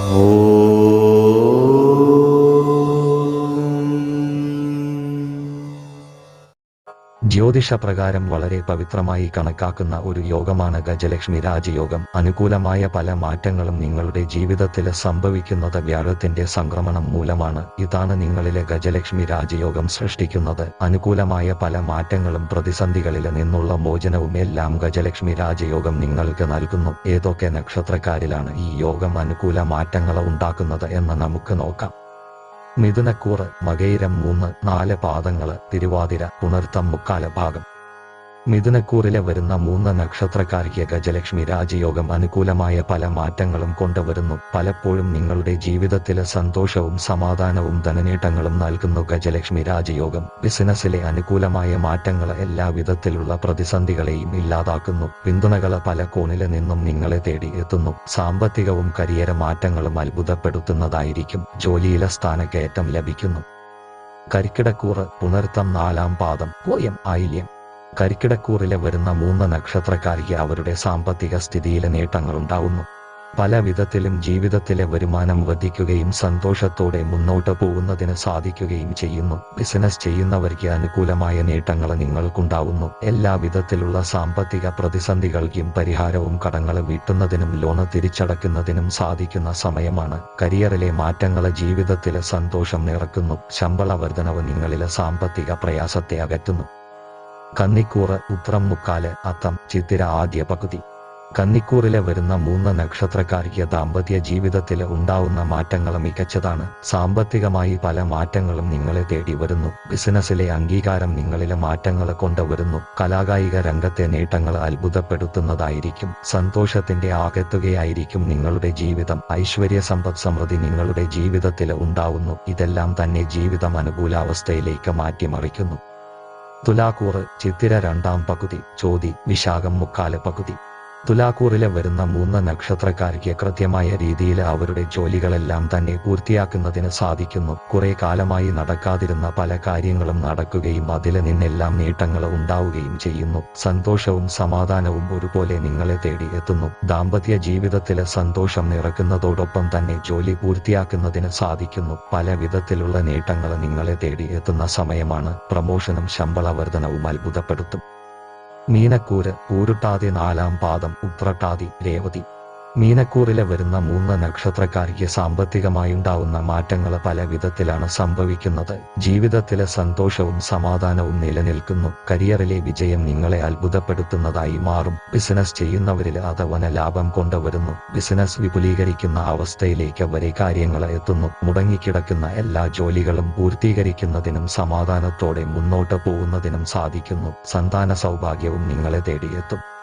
Oh. ജ്യോതിഷപ്രകാരം വളരെ പവിത്രമായി കണക്കാക്കുന്ന ഒരു യോഗമാണ് ഗജലക്ഷ്മി രാജയോഗം. അനുകൂലമായ പല മാറ്റങ്ങളും നിങ്ങളുടെ ജീവിതത്തിൽ സംഭവിക്കുന്നത് വ്യാഴത്തിന്റെ സംക്രമണം മൂലമാണ്. ഇതാണ് നിങ്ങളിലെ ഗജലക്ഷ്മി രാജയോഗം സൃഷ്ടിക്കുന്നത്. അനുകൂലമായ പല മാറ്റങ്ങളും പ്രതിസന്ധികളിൽ നിന്നുള്ള മോചനവും എല്ലാം ഗജലക്ഷ്മി രാജയോഗം നിങ്ങൾക്ക് നൽകുന്നു. ഏതൊക്കെ നക്ഷത്രക്കാരിലാണ് ഈ യോഗം അനുകൂല മാറ്റങ്ങൾ ഉണ്ടാക്കുന്നത് എന്ന് നമുക്ക് നോക്കാം. മിഥുനക്കൂറ് മകയിരം മൂന്ന് നാല് പാദങ്ങൾ തിരുവാതിര പുണർത്തം മുക്കാല ഭാഗം. മിഥുനക്കൂറിലെ വരുന്ന മൂന്ന് നക്ഷത്രക്കാർക്ക് ഗജലക്ഷ്മി രാജയോഗം അനുകൂലമായ പല മാറ്റങ്ങളും കൊണ്ടുവരുന്നു. പലപ്പോഴും നിങ്ങളുടെ ജീവിതത്തിലെ സന്തോഷവും സമാധാനവും ധനനേട്ടങ്ങളും നൽകുന്നു ഗജലക്ഷ്മി രാജയോഗം. ബിസിനസ്സിലെ അനുകൂലമായ മാറ്റങ്ങൾ എല്ലാ വിധത്തിലുള്ള പ്രതിസന്ധികളെയും ഇല്ലാതാക്കുന്നു. പിന്തുണകൾ പല കോണിൽ നിന്നും നിങ്ങളെ തേടി എത്തുന്നു. സാമ്പത്തികവും കരിയര മാറ്റങ്ങളും അത്ഭുതപ്പെടുത്തുന്നതായിരിക്കും. ജോലിയിലെ സ്ഥാനക്കയറ്റം ലഭിക്കുന്നു. കരിക്കിടക്കൂറ് പുണർത്തം നാലാം പാദം. കോയം ആയില്യം. കരിക്കിടക്കൂറിലെ വരുന്ന മൂന്ന് നക്ഷത്രക്കാർക്ക് അവരുടെ സാമ്പത്തിക സ്ഥിതിയിലെ നേട്ടങ്ങളുണ്ടാവുന്നു. പല വിധത്തിലും ജീവിതത്തിലെ വരുമാനം വർദ്ധിക്കുകയും സന്തോഷത്തോടെ മുന്നോട്ട് പോകുന്നതിന് സാധിക്കുകയും ചെയ്യുന്നു. ബിസിനസ് ചെയ്യുന്നവർക്ക് അനുകൂലമായ നേട്ടങ്ങൾ നിങ്ങൾക്കുണ്ടാവുന്നു. എല്ലാ വിധത്തിലുള്ള സാമ്പത്തിക പ്രതിസന്ധികൾക്കും പരിഹാരവും കടങ്ങൾ വീട്ടുന്നതിനും ലോണ് തിരിച്ചടക്കുന്നതിനും സാധിക്കുന്ന സമയമാണ്. കരിയറിലെ മാറ്റങ്ങൾ ജീവിതത്തിലെ സന്തോഷം നിറക്കുന്നു. ശമ്പള വർധനവ് നിങ്ങളിലെ സാമ്പത്തിക പ്രയാസത്തെ അകറ്റുന്നു. കന്നിക്കൂറ് ഉത്രം മുക്കാൽ അത്തം ചിത്തിര ആദ്യ പകുതി. കന്നിക്കൂറിലെ വരുന്ന മൂന്ന് നക്ഷത്രക്കാർക്ക് ദാമ്പത്യ ജീവിതത്തിൽ ഉണ്ടാവുന്ന മാറ്റങ്ങൾ മികച്ചതാണ്. സാമ്പത്തികമായി പല മാറ്റങ്ങളും നിങ്ങളെ തേടി വരുന്നു. ബിസിനസ്സിലെ അംഗീകാരം നിങ്ങളിലെ മാറ്റങ്ങൾ കൊണ്ടുവരുന്നു കലാകായിക രംഗത്തെ നേട്ടങ്ങൾ അത്ഭുതപ്പെടുത്തുന്നതായിരിക്കും. സന്തോഷത്തിന്റെ ആകെത്തുകയായിരിക്കും നിങ്ങളുടെ ജീവിതം. ഐശ്വര്യ സമ്പദ് സമൃദ്ധി നിങ്ങളുടെ ജീവിതത്തിൽ ഉണ്ടാവുന്നു. ഇതെല്ലാം തന്നെ ജീവിതം അനുകൂലാവസ്ഥയിലേക്ക് മാറ്റിമറിക്കുന്നു. തുലാക്കൂറ് ചിത്തിര രണ്ടാം പകുതി ചോതി വിശാഖം മുക്കാൽ പകുതി. തുലാക്കൂറിലെ വരുന്ന മൂന്ന് നക്ഷത്രക്കാർക്ക് കൃത്യമായ രീതിയിൽ അവരുടെ ജോലികളെല്ലാം തന്നെ പൂർത്തിയാക്കുന്നതിന് സാധിക്കുന്നു. കുറെ കാലമായി നടക്കാതിരുന്ന പല കാര്യങ്ങളും നടക്കുകയും അതിൽ നിന്നെല്ലാം നേട്ടങ്ങൾ ഉണ്ടാവുകയും ചെയ്യുന്നു. സന്തോഷവും സമാധാനവും ഒരുപോലെ നിങ്ങളെ തേടി എത്തുന്നു. ദാമ്പത്യ ജീവിതത്തിലെ സന്തോഷം നിറക്കുന്നതോടൊപ്പം തന്നെ ജോലി പൂർത്തിയാക്കുന്നതിന് സാധിക്കുന്നു. പല വിധത്തിലുള്ള നേട്ടങ്ങൾ നിങ്ങളെ തേടി എത്തുന്ന സമയമാണ്. പ്രമോഷനും ശമ്പള വർധനവും അത്ഭുതപ്പെടുത്തും. മീനക്കൂര് ഊരുട്ടാതി നാലാം പാദം ഉത്രട്ടാതി രേവതി. മീനക്കൂറിലെ വരുന്ന മൂന്ന് നക്ഷത്രക്കാർക്ക് സാമ്പത്തികമായുണ്ടാവുന്ന മാറ്റങ്ങൾ പല വിധത്തിലാണ് സംഭവിക്കുന്നത്. ജീവിതത്തിലെ സന്തോഷവും സമാധാനവും നിലനിൽക്കുന്നു. കരിയറിലെ വിജയം നിങ്ങളെ അത്ഭുതപ്പെടുത്തുന്നതായി മാറും. ബിസിനസ് ചെയ്യുന്നവരിൽ അഥവന ലാഭം കൊണ്ടുവരുന്നു. ബിസിനസ് വിപുലീകരിക്കുന്ന അവസ്ഥയിലേക്ക് വരെ കാര്യങ്ങൾ എത്തുന്നു. മുടങ്ങിക്കിടക്കുന്ന എല്ലാ ജോലികളും പൂർത്തീകരിക്കുന്നതിനും സമാധാനത്തോടെ മുന്നോട്ട് പോകുന്നതിനും സാധിക്കുന്നു. സന്താന സൗഭാഗ്യവും നിങ്ങളെ തേടിയെത്തും.